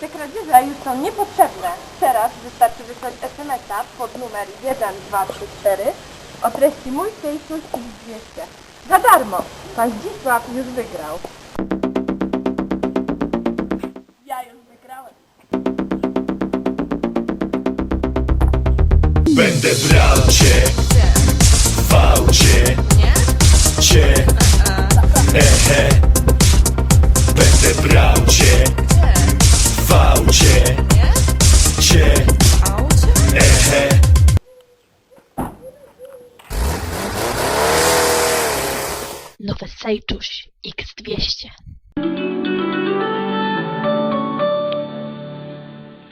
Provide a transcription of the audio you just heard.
Te kradzieże już są niepotrzebne. Teraz wystarczy wysłać SMS-a pod numer 1234 o treści Mój Tejsus X200. Za darmo! Pan Zdzisław już wygrał. Ja już wygrałem. Będę brał cię w aucie Cię Ehe Będę brał cię Nowe Sejczuś X200.